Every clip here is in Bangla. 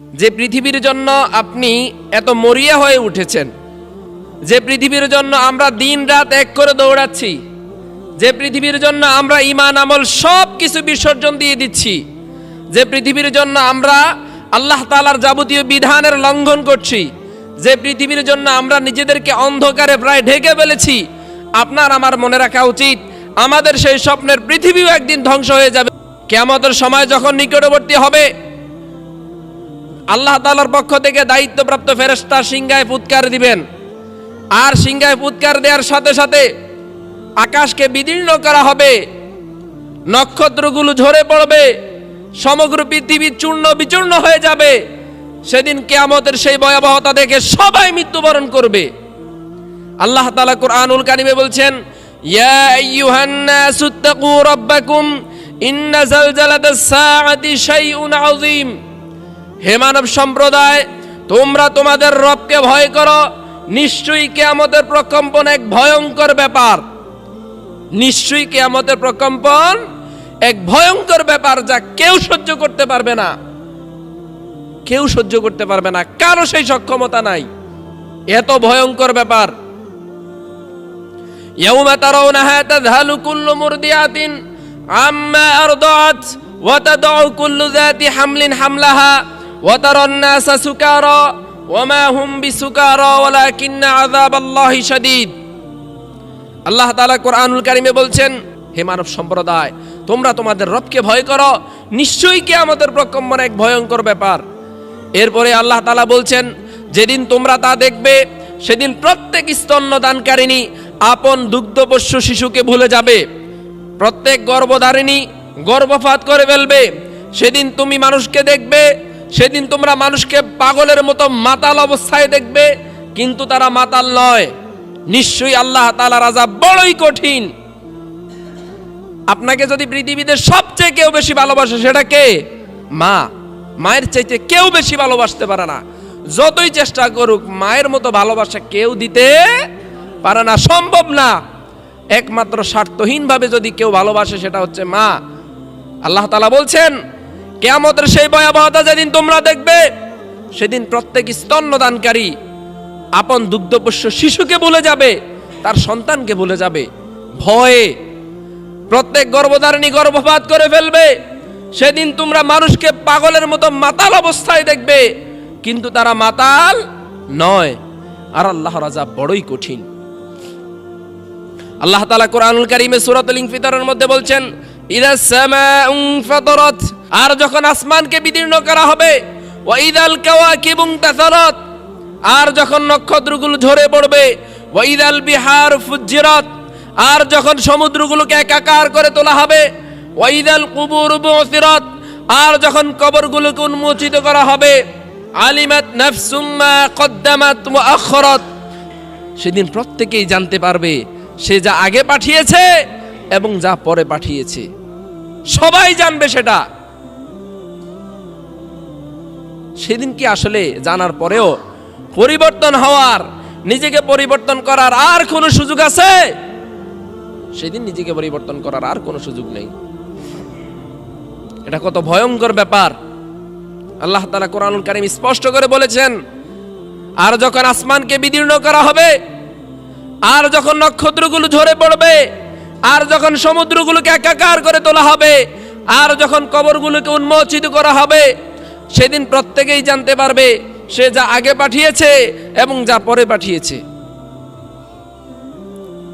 যে পৃথিবীর জন্য আপনি এত মরিয়া হয়ে উঠেছেন, যে পৃথিবীর জন্য আমরা দিন রাত এক করে দৌড়াচ্ছি, যে পৃথিবীর জন্য আমরা ইমান আমল সব কিছু বিসর্জন দিয়ে দিচ্ছি, যে পৃথিবীর জন্য আমরা আল্লাহ তালার যাবতীয় বিধানের লঙ্ঘন করছি, যে পৃথিবীর জন্য আমরা নিজেদেরকে অন্ধকারে প্রায় ঢেকে ফেলেছি, আপনার আমার মনে রাখা উচিত, আমাদের সেই স্বপ্নের পৃথিবীও একদিন ধ্বংস হয়ে যাবে। কেমতের সময় যখন নিকটবর্তী হবে আল্লাহ তালার পক্ষ থেকে দায়িত্বপ্রাপ্ত ফেরেস্তা সিংহায় ফুৎকার দিবেন। আর সিংহায় ফুৎকার দেওয়ার সাথে সাথে আকাশকে বিদীর্ণ করা হবে। নক্ষত্রগুলো ঝরে পড়বে। সমগ্র পৃথিবী চূর্ণ বিচূর্ণ হয়ে যাবে। সেদিন কেয়ামতের সেই ভয়াবহতা দেখে সবাই মৃত্যুবরণ করবে। আল্লাহ তাআলা কুরআনুল কারিমে বলছেন, ইয়া হে মানব সম্প্রদায়, তোমরা তোমাদের রবকে ভয় করো। নিশ্চয়ই কেয়ামতের প্রকম্পন এক ভয়ঙ্কর ব্যাপার। নিশ্চয়ই কেয়ামতের প্রকম্পন এক ভয়ঙ্কর ব্যাপার যা কেউ সহ্য করতে পারবে না। কেউ সহ্য করতে পারবে না, কারও সেই সক্ষমতা নাই। এত ভয়ঙ্কর ব্যাপার। ইয়াউমা তারাউনাহা তাযহালু কুল্লু মুরদিয়াতিন আম্মা আরদাত ওয়া তাদউ কুল্লু যাতি হামলিন হামলাহা। وترى الناس سكارى وما هم بسكارى ولكن عذاب الله شديد আল্লাহ তাআলা কোরআনুল কারিমে বলছেন হে মানব সম্প্রদায় তোমরা তোমাদের রবকে ভয় করো নিশ্চয়ই কি আমাদের প্রকম্পন এক ভয়ঙ্কর ব্যাপার এরপরে আল্লাহ তাআলা বলছেন যেদিন তোমরা তা দেখবে সেদিন প্রত্যেক স্তন্যদানকারিণী আপন দুগ্ধপোষ্য শিশুকে ভুলে যাবে প্রত্যেক গর্ভধারিণী গর্ভপাত করে ফেলবে সেদিন তুমি মানুষকে দেখবে সেদিন তোমরা মানুষকে পাগলের মতো মাতাল অবস্থায় দেখবে, কিন্তু তারা মাতাল নয়। নিশ্চয়ই আল্লাহ তাআলার রাজা বড়ই কঠিন। আপনাকে যদি পৃথিবীতে সবচেয়ে কেউ বেশি ভালোবাসে, সেটা কে? মা। মায়ের চাইতে কেউ বেশি ভালোবাসতে পারে না। যতই চেষ্টা করুক, মায়ের মতো ভালোবাসা কেউ দিতে পারে না। সম্ভব না। একমাত্র স্বার্থহীনভাবে যদি কেউ ভালোবাসে, সেটা হচ্ছে মা। আল্লাহ তালা বলছেন কেয়ামতের সেই ভয়াবহতা যেদিন তোমরা দেখবে, সেদিন প্রত্যেক স্তন্যদানকারী আপন দুগ্ধপোষ্য শিশুকে বলে যাবে, তার সন্তানকে বলে যাবে। ভয়ে প্রত্যেক গর্ভধারিণী গর্ভপাত করে ফেলবে, সেদিন তোমরা মানুষকে পাগলের মতো মাতাল অবস্থায় দেখবে, কিন্তু তারা মাতাল নয়। আর আল্লাহ রাজা বড়ই কঠিন। আল্লাহ তালা কোরআনুল কারীমে সূরাতুল ইনফিতারের মধ্যে বলছেন ইদা ফাতারাত। আর যখন আসমানকে বিদীর্ণ করা হবে ওয়া ইদাল কাওয়াকিবু তাসারাত, আর যখন নক্ষত্রগুলো ঝরে পড়বে ওয়া ইদাল বিহার ফুজ্জিরাত, আর যখন সমুদ্রগুলোকে একাকার করে তোলা হবে ওয়া ইদাল কুবুর বুসিরাত, আর যখন কবরগুলোকে উন্মোচিত করা হবে, আলিমাত নাফসুম মা কদ্দামাত ওয়া সেদিন প্রত্যেকেই জানতে পারবে, সে যা আগে পাঠিয়েছে এবং যা পরে পাঠিয়েছে। সবাই জানবে সেটা। সেদিন কি আসলে জানার পরেও পরিবর্তন হওয়ার, নিজেকে পরিবর্তন করার আর কোনো সুযোগ আছে? সেদিন নিজেকে পরিবর্তন করার আর কোনো সুযোগ নেই। এটা কত ভয়ঙ্কর ব্যাপার। আল্লাহ তালা কোরআনুল কারিম স্পষ্ট করে বলেছেন, আর যখন আসমানকে বিদীর্ণ করা হবে, আর যখন নক্ষত্রগুলো ঝরে পড়বে, আর যখন সমুদ্রগুলোকে একাকার করে তোলা হবে, আর যখন কবরগুলোকে উন্মোচিত করা হবে সেদিন প্রত্যেকেই জানতে পারবে সে যা আগে পাঠিয়েছে এবং যা পরে পাঠিয়েছে।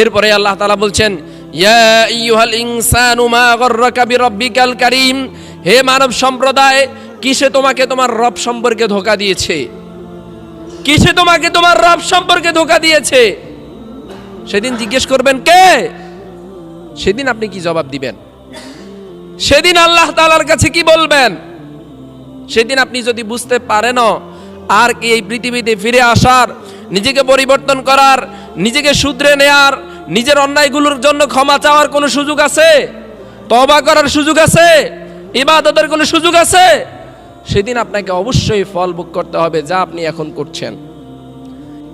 এরপরে আল্লাহ তালা বলছেন হে মানব সম্প্রদায়, কিসে তোমাকে তোমার রব সম্পর্কে ধোকা দিয়েছে? কিসে তোমাকে তোমার রব সম্পর্কে ধোকা দিয়েছে? সেদিন জিজ্ঞেস করবেন, কে? সেদিন আপনি কি জবাব দিবেন? সেদিন আল্লাহ তালার কাছে কি বলবেন? সেদিন আপনি যদি বুঝতে পারেন আর কি এই পৃথিবীতে ফিরে আসার, নিজেকে পরিবর্তন করার, নিজেকে শুধরে নেয়ার, নিজের অন্যায়গুলোর জন্য ক্ষমা চাওয়ার কোনো সুযোগ আছে? তবা করার সুযোগ আছে? ইবাদতের কোনো সুযোগ আছে? সেদিন আপনাকে অবশ্যই ফল ভোগ করতে হবে যা আপনি এখন করছেন।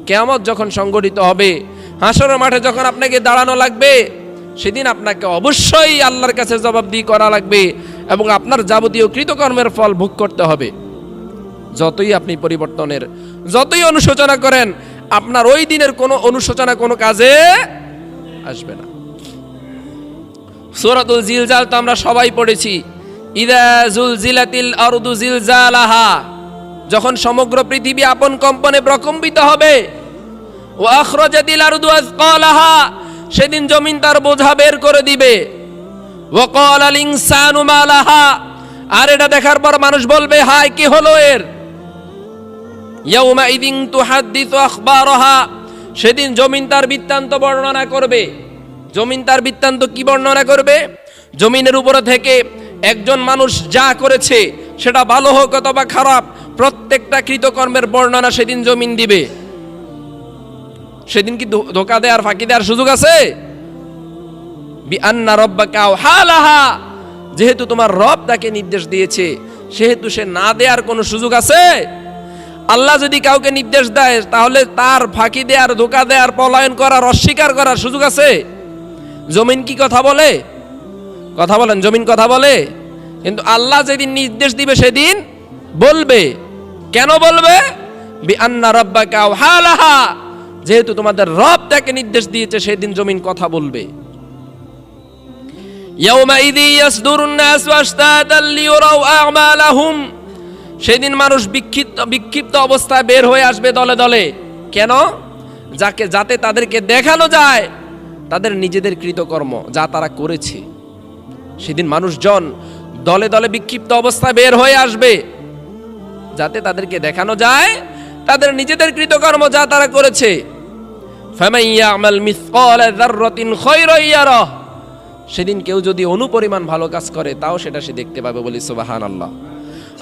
কেয়ামত যখন সংগঠিত হবে, হাসরের মাঠে যখন আপনাকে দাঁড়ানো লাগবে, সেদিন আপনাকে অবশ্যই আল্লাহর কাছে জবাবদিহি করা লাগবে। এবং আপনার যাবতীয় কৃতকর্মের ফল ভোগ করতে হবে। যতই আপনি পরিবর্তনের, যতই অনুশোচনা করেন, আপনার ওই দিনের কোনো অনুশোচনা কোনো কাজে আসবে না। সূরাতুল জিলজাল তো আমরা সবাই পড়েছি। ইদা জুলজিলাতিল আরদু জিলজালাহা, যখন সমগ্র পৃথিবী আপন কম্পনে প্রকম্পিত হবে ও আখরাজাতিল আরদু আজকালাহা, সেদিন জমিন তার বোঝা বের করে দিবে। আর এটা দেখার পর মানুষ বলবে, হায়, কি হলো এর? সেদিন জমিন তার বৃত্তান্ত বর্ণনা করবে। জমিন তার বৃত্তান্ত কি বর্ণনা করবে? জমিনের উপরে থেকে একজন মানুষ যা করেছে, সেটা ভালো হোক অথবা খারাপ, প্রত্যেকটা কৃতকর্মের বর্ণনা সেদিন জমিন দিবে। সেদিন কি ধোকা দেওয়ার ফাঁকি দেওয়ার সুযোগ আছে? বি আন্না রব্বাকা হালাহা যেহেতু তোমার রব তাকে নির্দেশ দিয়েছে, সেহেতু সে না দেওয়ার কোনো সুযোগ আছে। আল্লাহ যদি কাউকে নির্দেশ দেয়, তাহলে তার ফাঁকি দেওয়ার ধোকা দেওয়ার পলায়ন করার, অস্বীকার করার সুযোগ আছে। জমিন কি কথা বলে? কথা বলেন, জমিন কথা বলে। কিন্তু আল্লাহ যেদিন নির্দেশ দিবে, সেদিন বলবে। কেন বলবে? বি আন্না রব্বাকা হালাহা যেহেতু তোমাদের রব তাকে নির্দেশ দিয়েছে, সেদিন জমিন কথা বলবে। সেদিন মানুষ বিক্ষিপ্ত বিক্ষিপ্ত অবস্থায় বের হয়ে আসবে দলে দলে। কেন? যাকে, যাতে তাদেরকে দেখানো যায়, তাদের নিজেদের কৃতকর্ম যা তারা করেছে। সেদিন মানুষজন দলে দলে বিক্ষিপ্ত অবস্থায় বের হয়ে আসবে। যাতে তাদেরকে দেখানো যায়, তাদের নিজেদের কৃতকর্ম যা তারা করেছে। ফেমাইয়া আমল মিসকাল যাররাতিন খায়রা ইয়ারাহ। সেদিন কেউ যদি অনুপরিমাণ ভালো কাজ করে, তাও সেটা সে দেখতে পাবে বলি সুবাহান আল্লাহ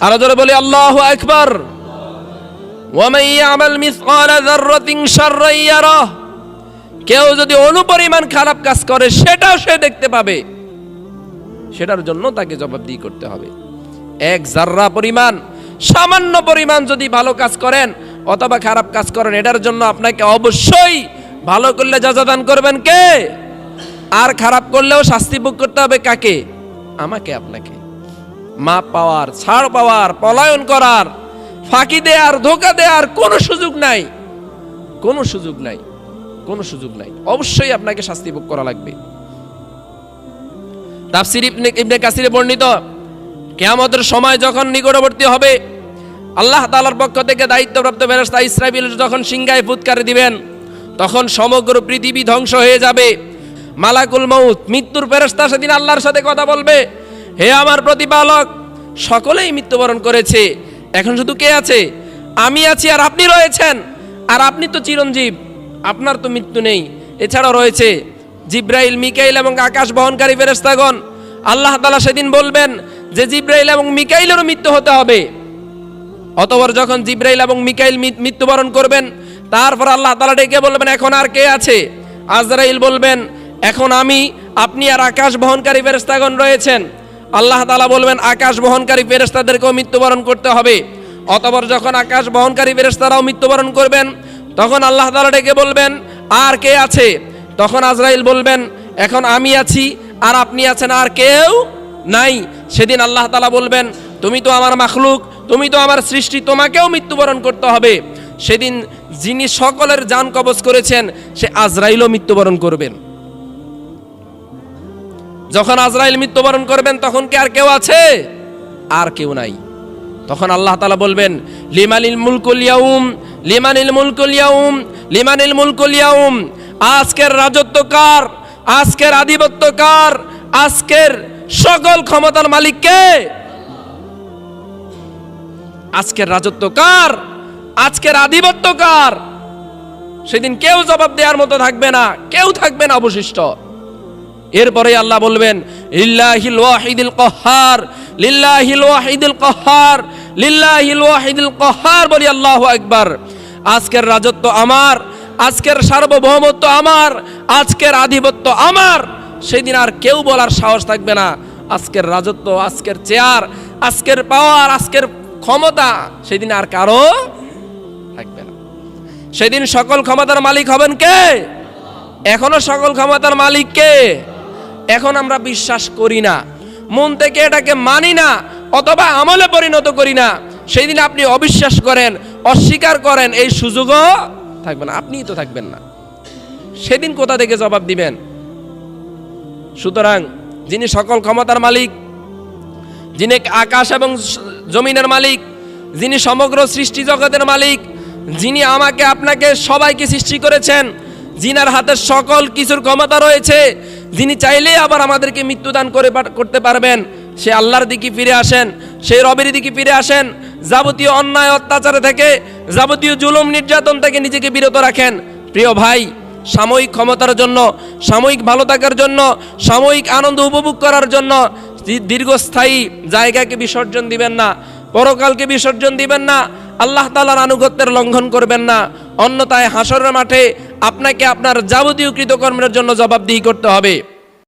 আরও জোরে বলি, আল্লাহু ইয়ারাহ কেউ যদি অনুপরিমাণ খারাপ কাজ করে, সেটাও সে দেখতে পাবে। সেটার জন্য তাকে জবাবদিহি করতে হবে। এক জাররা পরিমাণ, সামান্য পরিমাণ যদি ভালো কাজ করেন অথবা খারাপ কাজ করেন, এটার জন্য আপনাকে অবশ্যই ভালো করলে যাজাদান করবেন কে? আর খারাপ করলেও শাস্তি ভোগ করতে হবে কাকে? আমাকে, আপনাকে। মাপ পাওয়ার, ছাড় পাওয়ার, পলায়ন করার, ফাঁকি দেয়ার, ধোকা দেয়ার কোনো সুযোগ নাই। কোনো সুযোগ নাই। কোনো সুযোগ নাই। অবশ্যই আপনাকে শাস্তি ভোগ করা লাগবে। তাফসির ইবনে ইবনে কাসিরে বর্ণিত, কেয়ামতের সময় যখন নিকটবর্তী হবে, আল্লাহ তাআলার পক্ষ থেকে দায়িত্বপ্রাপ্ত ফেরেশতা ইসরাফিল যখন সিংহায় ফুৎকার দিবেন, তখন সমগ্র পৃথিবী ধ্বংস হয়ে যাবে। মালাকুল মৌত মৃত্যুর ফেরেশতা সেদিন আল্লাহর সাথে কথা বলবে। হে আমার প্রতিপালক, সকলেই মৃত্যুবরণ করেছে। এখন শুধু কে আছে? আমি আছি আর আপনি রয়েছেন। আর আপনি তো চিরঞ্জীব, আপনার তো মৃত্যু নেই। এছাড়াও রয়েছে জিব্রাইল, মিকাইল এবং আকাশ বহনকারী ফেরেশতাগণ। আল্লাহ তাআলা সেদিন বলবেন যে জিব্রাইল এবং মিকাইলেরও মৃত্যু হতে হবে। অতপর যখন জিব্রাইল এবং মিকাইল মৃত্যুবরণ করবেন, তারপর আল্লাহ তাআলা ডেকে বলবেন, এখন আর কে আছে? আজরাইল বলবেন এখন আমি, আপনি আর আকাশ বহনকারী ফেরেশতাগণ রয়েছেন। আল্লাহ তাআলা বলবেন, আকাশ বহনকারী ফেরেশতাদেরকেও মৃত্যুবরণ করতে হবে। অতপর যখন আকাশ বহনকারী ফেরেশতারাও মৃত্যুবরণ করবেন, তখন আল্লাহ তাআলা ডেকে বলবেন, আর কে আছে? তখন আজরাইল বলবেন, এখন আমি আছি, আর আপনি আছেন, আর কেউ নাই। সেদিন আল্লাহ তাআলা বলবেন, তুমি তো আমার মাখলুক, তুমি তো আমার সৃষ্টি, তোমাকেও মৃত্যুবরণ করতে হবে। সেদিন যিনি সকলের যান কবজ করেছেন, সে আজরাইলও মৃত্যুবরণ করবেন। যখন আজরাইল মৃত্যুবরণ করবেন, তখন কি আর কেউ আছে? আর কেউ নাই। তখন আল্লাহ তালা বলবেন, লিমানিল মুলকুল ইয়াউম, লিমানিল মুলকুল লিমানিল মুলকুল ইয়াউম, আজকের রাজত্ব কার, আজকের আধিপত্য কার, আজকের সকল ক্ষমতার মালিক কে? আজকের রাজত্ব কার, আজকের আধিপত্য কার? সেদিন কেউ জবাব দেওয়ার মতো থাকবে না, কেউ থাকবে না অবশিষ্ট। এরপরে আল্লাহ বলবেন, লিল্লাহিল ওয়াহিদুল কহার, লিল্লাহিল ওয়াহিদুল কহার, লিল্লাহিল ওয়াহিদুল কহার, বলি আল্লাহু আকবার। আজকের রাজত্ব আমার, আজকের সার্বভৌমত্ব আমার, আজকের আধিপত্য আমার। সেদিন আর কেউ বলার সাহস থাকবে না। আজকের রাজত্ব, আজকের চেয়ার, আজকের পাওয়ার, আজকের ক্ষমতা সেদিন আর কারও থাকবে না। সেদিন সকল ক্ষমতার মালিক হবেন কে? এখনও সকল ক্ষমতার মালিক কে? এখন আমরা বিশ্বাস করি না। মন থেকে এটাকে মানি না, অথবা আমলে পরিণত করি না। সেই দিন আপনি অবিশ্বাস করেন, অস্বীকার করেন, এই সুযোগও থাকবে না, আপনিই তো থাকবেন না। সেদিন কোথা থেকে জবাব দিবেন? সুতরাং যিনি সকল ক্ষমতার মালিক, যিনি আকাশ এবং জমিনের মালিক, যিনি সমগ্র সৃষ্টি জগতের মালিক, যিনি আমাকে, আপনাকে সবাইকে সৃষ্টি করেছেন যিনার হাতে সকল কিছুর ক্ষমতা রয়েছে। যিনি চাইলেই আবার আমাদেরকে মৃত্যুদান করে করতে পারবেন। সে আল্লাহর দিকে ফিরে আসেন সেই রবের দিকে ফিরে আসেন, যাবতীয় অন্যায়, অত্যাচার থেকে, যাবতীয় জুলুম, নির্যাতন থেকে নিজেকে বিরত রাখেন। প্রিয় ভাই, সাময়িক ক্ষমতার জন্য, সাময়িক ভালো থাকার জন্য, সাময়িক আনন্দ উপভোগ করার জন্য দীর্ঘস্থায়ী জায়গাকে বিসর্জন দিবেন না, পরকালকে বিসর্জন দিবেন না, আল্লাহ তালার আনুগত্যের লঙ্ঘন করবেন না। অন্যতায় হাসরের মাঠে আপনাকে আপনার যাবতীয় কৃতকর্মের জন্য জবাবদিহি করতে হবে।